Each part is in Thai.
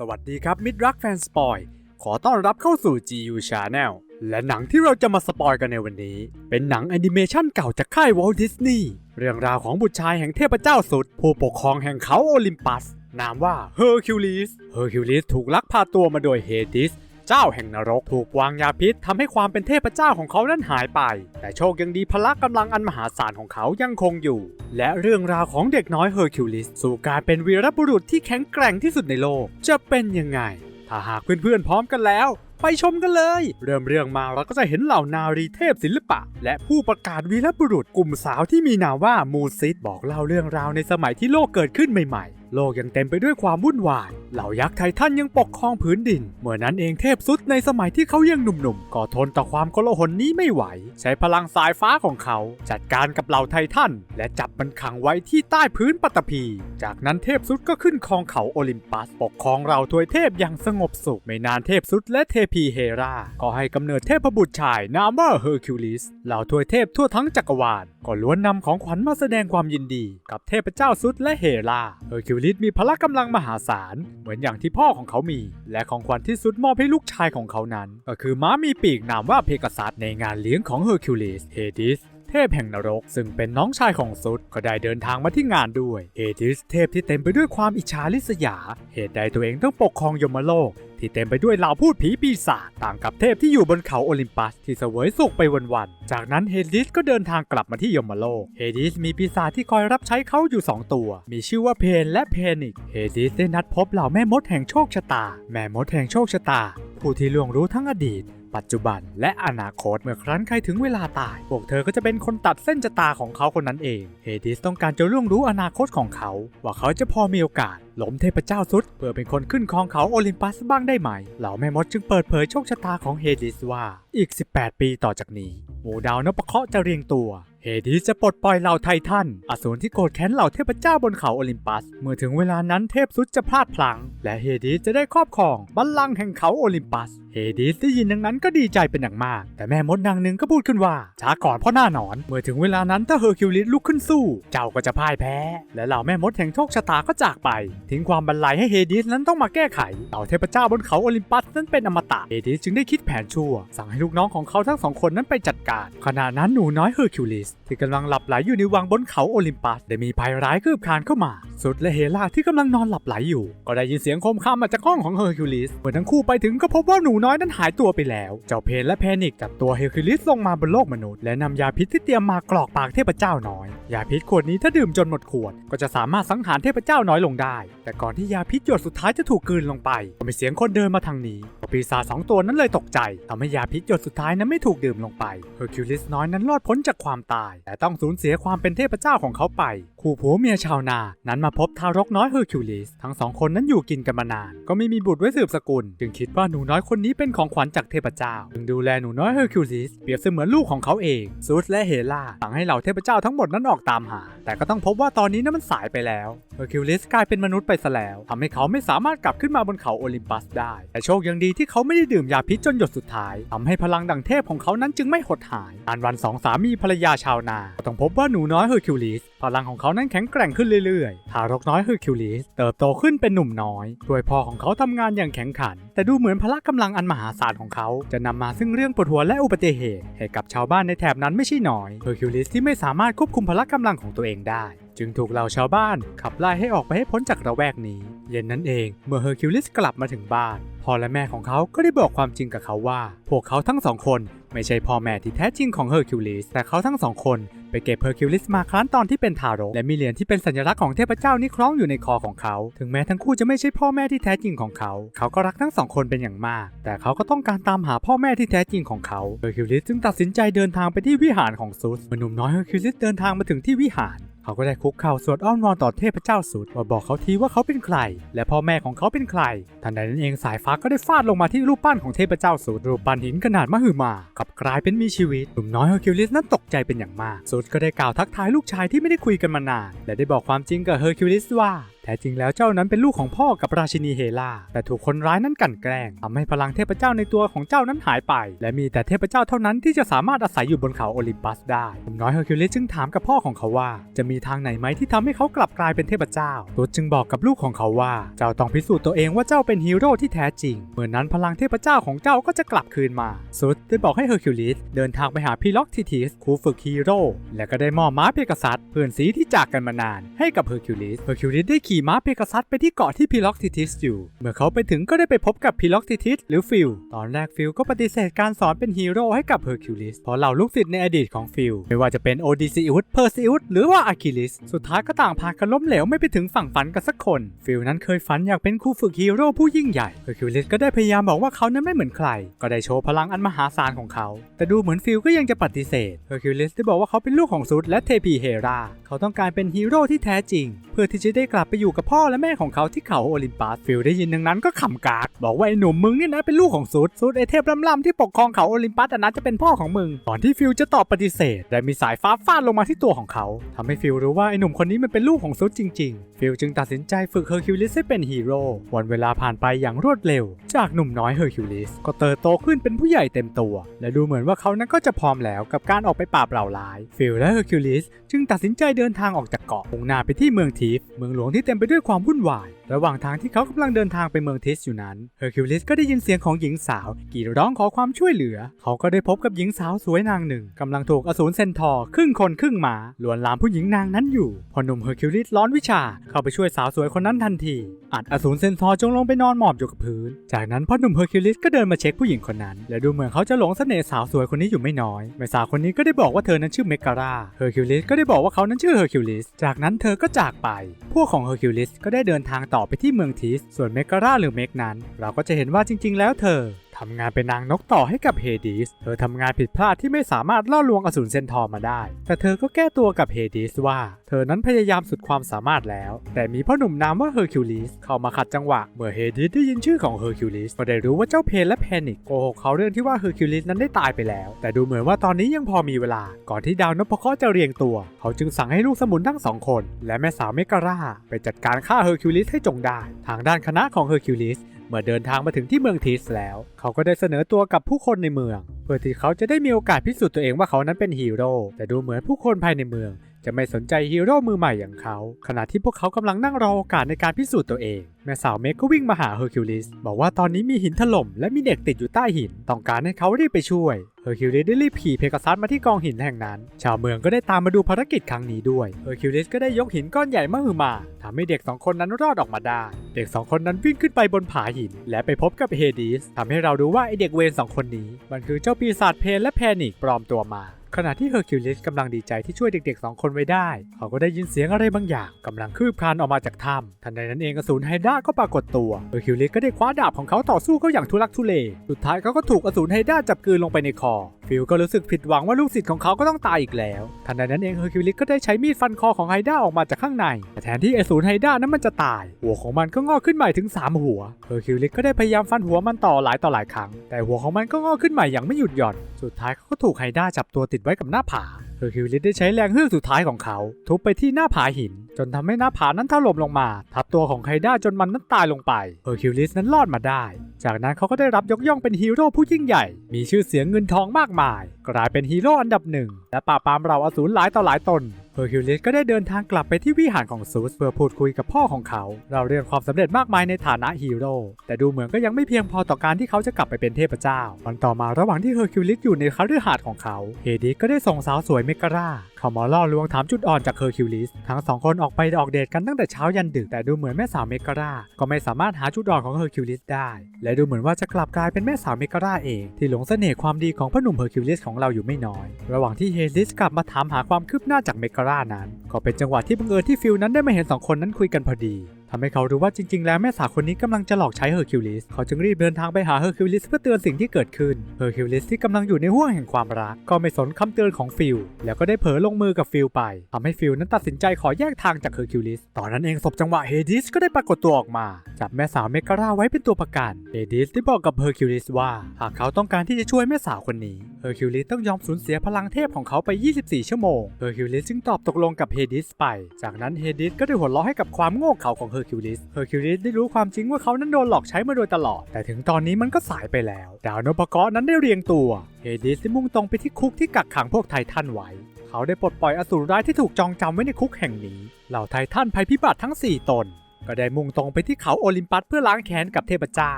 สวัสดีครับ มิตรรักแฟนสปอย ขอต้อนรับเข้าสู่ GU Channel และหนังที่เราจะมาสปอยกันในวันนี้ เป็นหนังแอนิเมชันเก่าจากค่ายวอลดิสนีย์เรื่องราวของบุตรชายแห่งเทพเจ้าสุด ผู้ปกครองแห่งเขาโอลิมปัส นามว่าเฮอร์คิวลิสเฮอร์คิวลิสถูกลักพาตัวมาโดยเฮดิส เจ้าแห่งนรกถูกวางยาพิษทำให้ความเป็นเทพเจ้าของเขานั้นหายไป แต่โชคยังดีพละกำลังอันมหาศาลของเขายังคงอยู่ และเรื่องราวของเด็กน้อยเฮอร์คิวลิสสู่การเป็นวีรบุรุษที่แข็งแกร่งที่สุดในโลก จะเป็นยังไง ถ้าหากเพื่อนๆพร้อมกันแล้ว ไปชมกันเลย เริ่มเรื่องมาเราก็จะเห็นเหล่านารีเทพศิลปะ และผู้ประกาศวีรบุรุษกลุ่มสาวที่มีนามว่ามูซิดบอกเล่าเรื่องราวในสมัยที่โลกเกิดขึ้นใหม่ๆ โลกยังเต็มไปด้วยความวุ่นวาย เหล่ายักษ์ไททันยังปกครองผืนดิน เมื่อนั้นเองเทพสุดในสมัยที่เขายังหนุ่มๆ ก็ทนต่อความโกลาหลนี้ไม่ไหว ใช้พลังสายฟ้าของเขา จัดการกับเหล่าไททัน และจับมันขังไว้ที่ใต้พื้นปัตตภีจากนั้นเทพสุดก็ขึ้นครองเขาโอลิมปัส ปกครองเหล่าทวยเทพอย่างสงบสุข ไม่นานเทพสุดและเทพีเฮราก็ให้กำเนิดเทพบุตรชายนามว่าเฮอร์คิวลิส เหล่าทวยเทพทั่วทั้งจักรวาลก็ล้วนนำของขวัญมาแสดงความยินดี กับเทพเจ้าซุดและเฮราเฮอร์คิวลิสมีพละกำลังมหาศาล เหมือนอย่างที่พ่อของเขามี และของขวัญที่สุดมอบให้ลูกชายของเขานั้น ก็คือม้ามีปีกนามว่าเพกัสัสในงานเลี้ยงของเฮอร์คิวลิสเฮดิส พแห่งนรก ซึ่งเป็นน้องชายของซุดก็ได้เดินทางมาที่งานด้วยเฮดิสเทพที่เต็มไปด้วยความอิจฉาริษยา เหตุใดตัวเองต้องปกครองยมโลก ที่เต็มไปด้วยเหล่าพูดผีปีศาจต่างกับเทพที่อยู่บนเขาโอลิมปัส ที่เสวยสุขไปวันๆ จากนั้นเฮดิสก็เดินทางกลับมาที่ยมโลก เฮดิสมีปีศาจที่คอยรับใช้เขาอยู่ 2 ตัว มีชื่อว่าเพนและเพนิก เฮดิสได้นัดพบเหล่าแม่มดแห่งโชคชะตา แม่มดแห่งโชคชะตา ผู้ที่ล่วงรู้ทั้งอดีต ปัจจุบันและอนาคตเมื่อครั้นใครถึงเวลาตาย พวกเธอก็จะเป็นคนตัดเส้นชะตาของเขาคนนั้นเอง เฮดิสต้องการจะล่วงรู้อนาคตของเขา ว่าเขาจะพอมีโอกาสล้มเทพเจ้าสุด เพื่อเป็นคนขึ้นครองเขาโอลิมปัสบ้างได้ไหม เหล่าแม่มดจึงเปิดเผยโชคชะตาของเฮดิสว่าอีก 18 ปีต่อจากนี้ หมู่ดาวนพเคราะห์จะเรียงตัวเฮดิสจะปลดปล่อยเหล่าไททันอสูรที่โกรธแค้นเหล่าเทพเจ้าบนเขาโอลิมปัส เมื่อถึงเวลานั้นเทพสุดจะพลาดพลังและเฮดิสจะได้ครอบครองบัลลังก์แห่งเขาโอลิมปัส เฮดิสได้ยินดังนั้นก็ดีใจเป็นอย่างมาก แต่แม่มดนางหนึ่งก็พูดขึ้นว่า ช้าก่อนพ่อหน้าหนอน เมื่อถึงเวลานั้นถ้าเฮอร์คิวลิสลุกขึ้นสู้ เจ้าก็จะพ่ายแพ้ และเหล่าแม่มดแห่งโชคชะตาก็จากไป ทิ้งความบรรลัยให้เฮดิสนั้นต้องมาแก้ไข เหล่าเทพเจ้าบนเขาโอลิมปัสนั้นเป็นอมตะ เฮดิสจึงได้คิดแผนชั่ว สั่งให้ลูกน้องของเขาทั้งสองคนนั้นไปจัดการ ขณะนั้นหนูน้อยเฮอร์คิวลิสที่กำลังหลับไหลอยู่ในวังบนเขาโอลิมปัสได้มีภัยร้ายคืบคานเข้ามา สุดและเฮล่าที่กำลังนอนหลับไหลอยู่ ก็ได้ยินเสียงโคมคามมาจากห้องของเฮอร์คิวลิสเมื่อทั้งคู่ไปถึงก็พบว่าหนูน้อยนั้นหายตัวไปแล้ว เจ้าเพนและแพนิกจับตัวเฮอร์คิวลิสลงมาบนโลกมนุษย์และนำยาพิษที่เตรียมมากรอกปากเทพเจ้าน้อย ยาพิษขวดนี้ถ้าดื่มจนหมดขวด ก็จะสามารถสังหารเทพเจ้าน้อยลงได้ แต่ก่อนที่ยาพิษหยดสุดท้ายจะถูกกลืนลงไปก็มีเสียงคนเดินมาทางนี้ ปีศาจสองตัวนั้นเลยตกใจทำให้ยาพิษหยดสุดท้ายนั้นไม่ถูกดื่มลงไปเฮอร์คิวลิสน้อยนั้นรอดพ้นจากความตาย แต่ต้องสูญเสียความเป็นเทพเจ้าของเขาไป คู่ผัวเมียชาวนา นั้นมาพบทารกน้อยเฮอร์คิวลิสทั้งสองคนนั้นอยู่กินกันมานาน ก็ไม่มีบุตรไว้สืบสกุล จึงคิดว่าหนูน้อยคนนี้เป็นของขวัญจากเทพเจ้าจึงดูแลหนูน้อยเฮอร์คิวลิสเปรียบเสมือนลูกของเขาเองซูสและเฮล่าสั่งให้เหล่าเทพเจ้าทั้งหมดนั้นออกตามหา แต่ก็ต้องพบว่าตอนนี้นั้นมันสายไปแล้วเฮอร์คิวลิสกลายเป็นมนุษย์ไปซะแล้วทำให้เขาไม่สามารถกลับขึ้นมาบนเขาโอลิมปัสได้ แต่โชคยังดีที่เขาไม่ได้ดื่มยาพิษจนหยดสุดท้ายทำให้พลังดังเทพของเขานั้นจึงไม่หดหายอันวันสองสามีภรรยาชาวนาต้องพบว่าหนูน้อยเฮอร์คิวลิสพลังของเขานั้นแข็งแกร่งขึ้นเรื่อยๆ ทารกน้อยเฮอร์คิวลิสเติบโตขึ้นเป็นหนุ่มน้อยด้วยพ่อของเขาทำงานอย่างแข็งขัน แต่ดูเหมือนพละกำลังอันมหาศาลของเขา จะนำมาซึ่งเรื่องปวดหัวและอุบัติเหตุ ให้กับชาวบ้านในแถบนั้นไม่ใช่น้อยเฮอร์คิวลิสที่ไม่สามารถควบคุมพละกำลังของตัวเองได้จึงถูกเหล่าชาวบ้านขับไล่ให้ออกไปให้พ้นจากระแวกนี้ เย็นนั้นเอง เมื่อเฮอร์คิวลิสกลับมาถึงบ้าน พ่อและแม่ของเขาก็ได้บอกความจริงกับเขาว่า พวกเขาทั้งสองคนไม่ใช่พ่อแม่ที่แท้จริงของเฮอร์คิวลิสแต่เขาทั้งสองคนไปเก็บเฮอร์คิวลิสมาครั้นตอนที่เป็นทารกและมีเหรียญที่เป็นสัญลักษณ์ของเทพเจ้านี่คล้องอยู่ในคอของเขา ถึงแม้ทั้งคู่จะไม่ใช่พ่อแม่ที่แท้จริงของเขา เขาก็รักทั้งสองคนเป็นอย่างมาก แต่เขาก็ต้องการตามหาพ่อแม่ที่แท้จริงของเขาเฮอร์คิวลิสจึงตัดสินใจเดินทางไปที่วิหารของซุสเมื่อหนุ่มน้อยเฮอร์คิวลิสเดินทางมาถึงที่วิหาร เขาก็ได้คุกเข่าสวดอ้อนวอนต่อเทพเจ้าสุดว่าบอกเขาทีว่าเขาเป็นใคร และพ่อแม่ของเขาเป็นใคร ทันใดนั้นเองสายฟ้าก็ได้ฟาดลงมาที่รูปปั้นของเทพเจ้าสุดรูปปั้นหินขนาดมหึมากับกลายเป็นมีชีวิตหนุ่มน้อยเฮอร์คิวลิสนั้นตกใจเป็นอย่างมากสุดก็ได้กล่าวทักทายลูกชายที่ไม่ได้คุยกันมานานและได้บอกความจริงกับเฮอร์คิวลิสว่า แท้จริงแล้วเจ้านั้นเป็นลูกของพ่อกับราชินีเฮลาแต่ถูกคนร้ายนั้นกลั่นแกล้งทำให้พลังเทพเจ้าในตัวของเจ้านั้นหายไป และมีแต่เทพเจ้าเท่านั้นที่จะสามารถอาศัยอยู่บนเขาโอลิมปัสได้หนุ่มน้อยเฮอร์คิวลิสจึงถามกับพ่อของเขาว่า จะมีทางไหนไหมที่ทำให้เขากลับกลายเป็นเทพเจ้าตัวจึงบอกกับลูกของเขาว่า เจ้าต้องพิสูจน์ตัวเองว่าเจ้าเป็นฮีโร่ที่แท้จริงเมื่อนนั้นพลังเทพเจ้าของเจ้าก็จะกลับคืนมาซุดได้บอกให้เฮอร์คิวลิสเดินทางไปหาพีล็อกทิทิสครูฝึกฮีโร่และก็ได้มอบม้าเพกาซัสเพื่อนสีที่จากกันมานานให้กับเฮอร์คิวลิสเฮอร์คิวลิสได้ขีม้าเพกาซัสไปที่เกาะที่พีล็อกทิทิสอยู่ เมื่อเขาไปถึงก็ได้ไปพบกับพีล็อกทิทิสหรือฟิล ตอนแรกฟิลก็ปฏิเสธการสอนเป็นฮีโร่ให้กับเฮอร์คิวลิสเพราะเหล่าลูกศิษย์ในอดีตของฟิล ไม่ว่าจะเป็นโอดิซิอุสเพอร์ซิอุสหรือว่าอะคิลิส สุดท้ายก็ต่างพากันล้มเหลวไม่ไปถึงฝั่งฝันกันสักคน ฟิลนั้นเคยฝันอยากเป็นครูฝึกฮีโร่ผู้ยิ่งใหญ่ เฮอร์คิวลิสก็ได้พยายามบอกว่าเขานั้นไม่เหมือนใคร ก็ได้โชว์พลังอันมหาศาลของเขา แต่ดูเหมือนฟิลก็ยังจะปฏิเสธ เฮอร์คิวลิสได้บอกว่าเขาเป็นลูกของซุดและเทพีเฮรา เขาต้องการเป็นฮีโร่ที่แท้จริง เพื่อที่จะได้กลับไปอยูู่่กับพ่อและแม่ของเขาที่เขาโอลิมปัสฟิลได้ยินดังนั้นก็ขำกาก บอกว่าไอ้หนุ่มมึงเนี่ยนะเป็นลูกของซุดซุดไอเทพล่ำๆที่ปกครองเขาโอลิมปัสอันนั้นจะเป็นพ่อของมึงก่อนที่ฟิลจะตอบปฏิเสธแต่มีสายฟ้าฟาดลงมาที่ตัวของเขาทำให้ฟิลรู้ว่าไอ้หนุ่มคนนี้มันเป็นลูกของซุดจริง ๆ ฟิลจึงตัดสินใจฝึกเฮอร์คิวลิสให้เป็นฮีโร่วันเวลาผ่านไปอย่างรวดเร็ว จากหนุ่มน้อยเฮอร์คิวลิสก็เติบโตขึ้นเป็นผู้ใหญ่เต็มตัว และดูเหมือนว่าเขานั้นก็จะพร้อมแล้วกับการออกไปปราบเหล่าร้าย ฟิลและเฮอร์คิวลิสจึงตัดสินใจเดินทางออกจากเกาะมุ่งหน้าไปที่เมืองทีฟเมืองหลวงที่เต็มไปด้วยความวุ่นวาย ระหว่างทางที่เขากำลังเดินทางไปเมืองทิสอยู่นั้นเฮอร์คิวลิสก็ได้ยินเสียงของหญิงสาวกรีดร้องขอความช่วยเหลือ เขาก็ได้พบกับหญิงสาวสวยนางหนึ่งกำลังถูกอสูรเซนทอร์ครึ่งคนครึ่งหมาลวนลามผู้หญิงนางนั้นอยู่พอหนุ่มเฮอร์คิวลิสร้อนวิชาเข้าไปช่วยสาวสวยคนนั้นทันทีอัดอสูรเซนทอร์จงลงไปนอนหมอบอยู่กับพื้น จากนั้นพ่อหนุ่มเฮอร์คิวลิสก็เดินมาเช็คผู้หญิงคนนั้น และดูเหมือนเขาจะหลงเสน่ห์สาวสวยคนนี้อยู่ไม่น้อยแม่สาวคนนี้ก็ได้บอกว่าเธอนั้นชื่อเมการาเฮอร์คิวลิสก็ได้บอกว่าเขานั้นชื่อเฮอร์คิวลิสจากนั้นเธอก็จากไป พวกของเฮอร์คิวลิสก็ได้เดินทางต่อ่อไปที่เมืองทิสส่วนเมการาหรือเมกนั้น เราก็จะเห็นว่าจริง ๆ แล้วเธอ ทำงานเป็นนางนกต่อให้กับเฮดิส เธอทำงานผิดพลาดที่ไม่สามารถล่อลวงอสูรเซนทอร์มาได้ แต่เธอก็แก้ตัวกับเฮดิสว่า เธอนั้นพยายามสุดความสามารถแล้ว แต่มีพ่อหนุ่มนามว่าเฮอร์คิวลิสเข้ามาขัดจังหวะ เมื่อเฮดิสได้ยินชื่อของเฮอร์คิวลิสก็ได้รู้ว่าเจ้าเพนและแพนิกโกหกเขาเรื่องที่ว่าเฮอร์คิวลิสนั้นได้ตายไปแล้ว แต่ดูเหมือนว่าตอนนี้ยังพอมีเวลา ก่อนที่ดาวนพเคราะห์จะเรียงตัว เขาจึงสั่งให้ลูกสมุนทั้งสองคน และแม่สาวเมการาไปจัดการฆ่าเฮอร์คิวลิสให้จงได้ ทางด้านคณะของเฮอร์คิวลิส เมื่อเดินทางมาถึงที่เมืองทีสแล้ว เขาก็ได้เสนอตัวกับผู้คนในเมือง เพื่อที่เขาจะได้มีโอกาสพิสูจน์ตัวเองว่าเขานั้นเป็นฮีโร่แต่ดูเหมือนผู้คนภายในเมือง จะไม่สนใจฮีโร่มือใหม่อย่างเขา ขณะที่พวกเขากำลังนั่งรอโอกาสในการพิสูจน์ตัวเอง แม่สาวเมกก็วิ่งมาหาเฮอร์คิวลิสบอกว่าตอนนี้มีหินถล่มและมีเด็กติดอยู่ใต้หิน ต้องการให้เขารีบไปช่วยเฮอร์คิวลิสได้รีบขี่เพกาซัสมาที่กองหินแห่งนั้น ชาวเมืองก็ได้ตามมาดูภารกิจครั้งนี้ด้วย เฮอร์คิวลิสก็ได้ยกหินก้อนใหญ่มาหึมาทำให้เด็กสองคนนั้นรอดออกมาได้ เด็กสองคนนั้นวิ่งขึ้นไปบนผาหิน และไปพบกับเฮดิสทำให้เรารู้ว่าไอเด็กเวรสองคนนี้ มันคือเจ้าปีศาจเพนและแพนิกปลอมตัวมา ขณะที่เฮอร์คิวลิสกำลังดีใจที่ช่วยเด็กๆสองคนไว้ได้ เขาก็ได้ยินเสียงอะไรบางอย่างกำลังคืบคลานออกมาจากถ้ำทันใดนั้นเองอสูรไฮด้าก็ปรากฏตัวเฮอร์คิวลิสก็ได้คว้าดาบของเขาต่อสู้เขาอย่างทุลักทุเล สุดท้ายเขาก็ถูกอสูรไฮด้าจับกืนลงไปในคอ ฟิลก็รู้สึกผิดหวังว่าลูกศิษย์ของเขาก็ต้องตายอีกแล้ว ทันใดนั้นเองเฮอร์คิวลิสก็ได้ใช้มีดฟันคอของไฮด้าออกมาจากข้างใน แต่แทนที่ไอสูรไฮด้านั้นมันจะตาย หัวของมันก็งอกขึ้นใหม่ถึง 3 หัว เฮอร์คิวลิสก็ได้พยายามฟันหัวมันต่อหลายต่อหลายครั้ง แต่หัวของมันก็งอกขึ้นใหม่อย่างไม่หยุดหย่อน สุดท้ายเขาก็ถูกไฮด้าจับตัวติดไว้กับหน้าผา เฮอร์คิวลิสได้ใช้แรงเฮือกสุดท้ายของเขา ทุบไปที่หน้าผาหิน จนทำให้หน้าผานั้นถล่มลงมา ทับตัวของไคด้าจนมันนั้นตายลงไปเฮอร์คิวลิสนั้นรอดมาได้ จากนั้นเขาก็ได้รับยกย่องเป็นฮีโร่ผู้ยิ่งใหญ่ มีชื่อเสียงเงินทองมากมาย กลายเป็นฮีโร่อันดับหนึ่งและปราบปรามเราอสูรหลายต่อหลายตนเฮอร์คิวลิสก็ได้เดินทางกลับไปที่วิหารของซูสเพื่อพูดคุยกับพ่อของเขา เราเรียนความสำเร็จมากมายในฐานะฮีโร่แต่ดูเหมือนก็ยังไม่เพียงพอต่อการที่เขาจะกลับไปเป็นเทพเจ้า วันต่อมาระหว่างที่เฮอร์คิวลิสอยู่ในคฤหาสน์ของเขาเฮดิสก็ได้ส่งสาวสวยเมการาเขามาล่อลวงถามจุดอ่อนจากเฮอร์คิวลิสทั้งสองคนออกไปออกเดทกันตั้งแต่เช้ายันดึกแต่ดูเหมือนแม่สาวเมการาก็ไม่สามารถหาจุดอ่อนของเฮอร์คิวลิสได้ และดูเหมือนว่าจะกลับกลายเป็นแม่สาวเมการาเองที่หลงเสน่ห์ความดีของพ่อหนุ่มเฮอร์คิวลิสของเราอยู่ไม่น้อย ระหว่างที่เฮลิสกลับมาถามหาความคืบหน้าจากเมการานั้น ก็เป็นจังหวะที่บังเอิญที่ฟิลนั้นได้มาเห็นสองคนนั้นคุยกันพอดี ทำให้เขารู้ว่าจริงๆ แล้วแม่สาวคนนี้กำลังจะหลอกใช้เฮอร์คิวลิส เขาจึงรีบเดินทางไปหาเฮอร์คิวลิสเพื่อเตือนสิ่งที่เกิดขึ้น เฮอร์คิวลิสที่กำลังอยู่ในห้วงแห่งความรัก ก็ไม่สนคำเตือนของฟิล แล้วก็ได้เผลอลงมือกับฟิลไปทำให้ฟิลนั้นตัดสินใจขอแยกทางจากเฮอร์คิวลิส ตอนนั้นเองศพจังหวะเฮดิสก็ได้ปรากฏตัวออกมา จับแม่สาวเมการาไว้เป็นตัวประกัน เฮดิสได้บอกกับเฮอร์คิวลิสว่า หากเขาต้องการที่จะช่วยแม่สาวคนนี้ เฮอร์คิวลิสต้องยอมสูญเสียพลังเทพของเขาไป 24 ชั่วโมง เฮอร์คิวลิสจึงตอบตกลงกับเฮดิสไป จากนั้นเฮดิสก็ได้หัวเราะให้กับความโง่เขลาของเฮอร์คิวลิสเฮอร์คิวลิสได้รู้ความจริงว่าเขานั้นโดนหลอกใช้มาโดยตลอด แต่ถึงตอนนี้มันก็สายไปแล้ว ดาวนพเครนั้นได้เรียงตัว เฮดิสได้มุ่งตรงไปที่คุกที่กักขังพวกไททันไว้ เขาได้ปลดปล่อยอสูรร้ายที่ถูกจองจำไว้ในคุกแห่งนี้ เหล่าไททันภัยพิบัติทั้ง 4 ตน ก็ได้มุ่งตรงไปที่เขาโอลิมปัสเพื่อล้างแค้นกับเทพเจ้า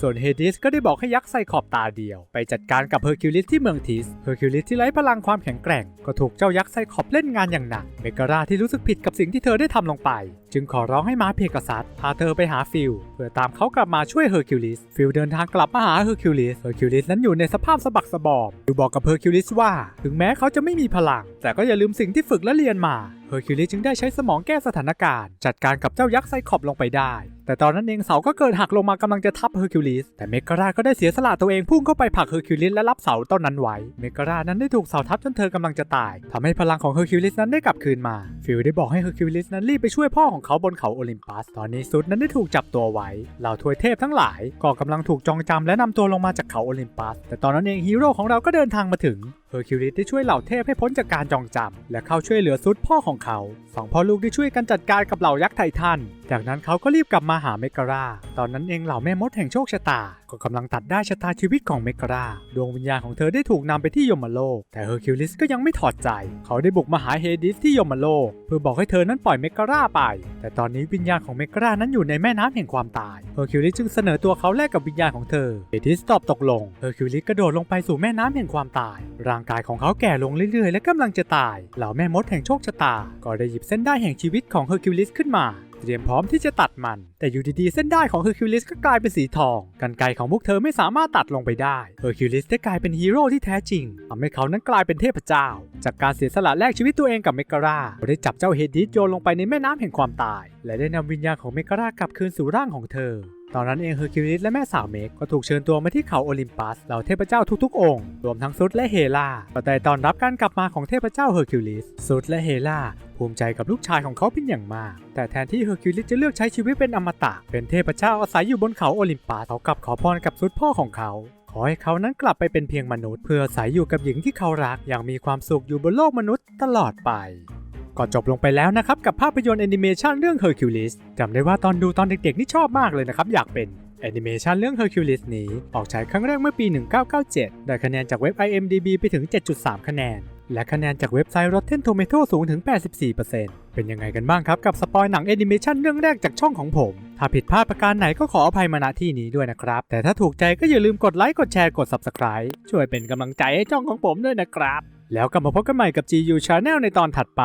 ส่วนเฮดิสก็ได้บอกให้ยักษ์ไซขอบตาเดียว ไปจัดการกับเฮอร์คิวลิสที่เมืองทิส เฮอร์คิวลิสที่ไร้พลังความแข็งแกร่ง ก็ถูกเจ้ายักษ์ไซขอบเล่นงานอย่างหนัก เมการาที่รู้สึกผิดกับสิ่งที่เธอได้ทำลงไปจึงขอร้องให้ม้าเพกาซัสพาเธอไปหาฟิลเพื่อตามเขากลับมาช่วยเฮอร์คิวลิส ฟิลเดินทางกลับมาหาเฮอร์คิวลิส เฮอร์คิวลิสนั้นอยู่ในสภาพสะบักสะบอมฟิลบอกกับเฮอร์คิวลิสว่า ถึงแม้เขาจะไม่มีพลัง แต่ก็อย่าลืมสิ่งที่ฝึกและเรียนมา เฮอร์คิวลิสจึงได้ใช้สมองแก้สถานการณ์ จัดการกับเจ้ายักษ์ไซคอบลงไปได้ แต่ตอนนั้นเองเสาก็เกิดหักลงมากำลังจะทับเฮอร์คิวลิสแต่เมการาก็ได้เสียสละตัวเองพุ่งเข้าไปผลักเฮอร์คิวลิสและรับเสาต้นนั้นไว้ เมการานั้นได้ถูกเสาทับจนเธอกำลังจะตายทำให้พลังของเฮอร์คิวลิสนั้นได้กลับคืนมา ฟิลได้บอกให้เฮอร์คิวลิสนั้นรีบไปช่วยพ่อของเขาบนเขาโอลิมปัส ตอนนี้ซุดนั้นได้ถูกจับตัวไว้ เหล่าทวยเทพทั้งหลายก็กำลังถูกจองจำและนำตัวลงมาจากเขาโอลิมปัส แต่ตอนนั้นเองฮีโร่ของเราก็เดินทางมาถึง เฮอร์คิวลิสได้ช่วยเหล่าเทพให้พ้นจากการจองจำและเข้าช่วยเหลือซุดพ่อของเขาสองพ่อลูกได้ช่วยกันจัดการกับเหล่ายักษ์ไททัน จากนั้นเขาก็รีบกลับมาหาเมการาตอนนั้นเองเหล่าแม่มดแห่งโชคชะตา ก็กำลังตัดได้ชะตาชีวิตของเมการาดวงวิญญาณของเธอได้ถูกนำไปที่ยมโลก แต่เฮอร์คิวลิสก็ยังไม่ถอดใจ เขาได้บุกมาหาเฮดิสที่ยมโลก เพื่อบอกให้เธอนั้นปล่อยเมการาไป แต่ตอนนี้วิญญาณของเมการานั้นอยู่ในแม่น้ำแห่งความตายเฮอร์คิวลิสจึงเสนอตัวเขาแลกกับวิญญาณของเธอเฮดิสตอบตกลงเฮอร์คิวลิสกระโดดลงไปสู่แม่น้ำแห่งความตายร่างางกายของเขาแก่ลงเรื่อยๆ และกำลังจะตาย เหล่าแม่มดแห่งโชคชะตา ก็ได้หยิบเส้นได้ายแห่งชีวิตของเฮอร์คิวลิสขึ้นมา เตรียมพร้อมที่จะตัดมัน แต่อยู่ดีๆ เส้นได้ายของเฮอร์คิวลิสก็กลายเป็นสีทอง กันไกของพวกเธอไม่สามารถตัดลงไปได้ เฮอร์คิวลิสได้กลายเป็นฮีโร่ที่แท้จริงทำให้เขานั้นกลายเป็นเทพเจ้า จากการเสียสละแลกชีวิตตัวเองกับเมการาเขาได้จับเจ้าเฮดิสโยนลงไปในแม่น้ำแห่งความตายและได้นำวิญญาณของเมการากลับคืนสู่ร่างของเธอ ตอนนั้นเองเฮอร์คิวลิสและแม่สาวเมกก็ถูกเชิญตัวมาที่เขาโอลิมปัสเหล่าเทพเจ้าทุกๆ องค์ รวมทั้งซุดและเฮลาก็ได้ตอนรับการกลับมาของเทพเจ้าเฮอร์คิวลิสซุดและเฮลาภูมิใจกับลูกชายของเขาเป็นอย่างมาก แต่แทนที่เฮอร์คิวลิสจะเลือกใช้ชีวิตเป็นอมตะ เป็นเทพเจ้าอาศัยอยู่บนเขาโอลิมปัสเขากลับขอพรกับซุดพ่อของเขาขอให้เขานั้นกลับไปเป็นเพียงมนุษย์ เพื่ออาศัยอยู่กับหญิงที่เขารักอย่างมีความสุขอยู่บนโลกมนุษย์ตลอดไป ก็จบลงไปแล้วนะครับ กับภาพยนตร์แอนิเมชันเรื่อง Hercules จำได้ว่าตอนดูตอนเด็กๆ นี่ชอบมากเลยนะครับ อยากเป็นแอนิเมชันเรื่อง Hercules นี้ ออกฉายครั้งแรกเมื่อปี 1997 ได้คะแนนจากเว็บ IMDb ไปถึง 7.3 คะแนน และคะแนนจากเว็บไซต์ Rotten Tomato สูงถึง 84%เป็นยังไงกันบ้างครับ กับสปอยหนังแอนิเมชันเรื่องแรกจากช่องของผม ถ้าผิดพลาดประการไหนก็ขออภัยมาณที่นี้ด้วยนะครับ แต่ถ้าถูกใจก็อย่าลืมกดไลค์กดแชร์กด Subscribe ช่วยเป็นกำลังใจให้ช่องของผมด้วยนะครับ แล้วกลับมาพบกันใหม่กับ GU Channel ในตอนถัดไป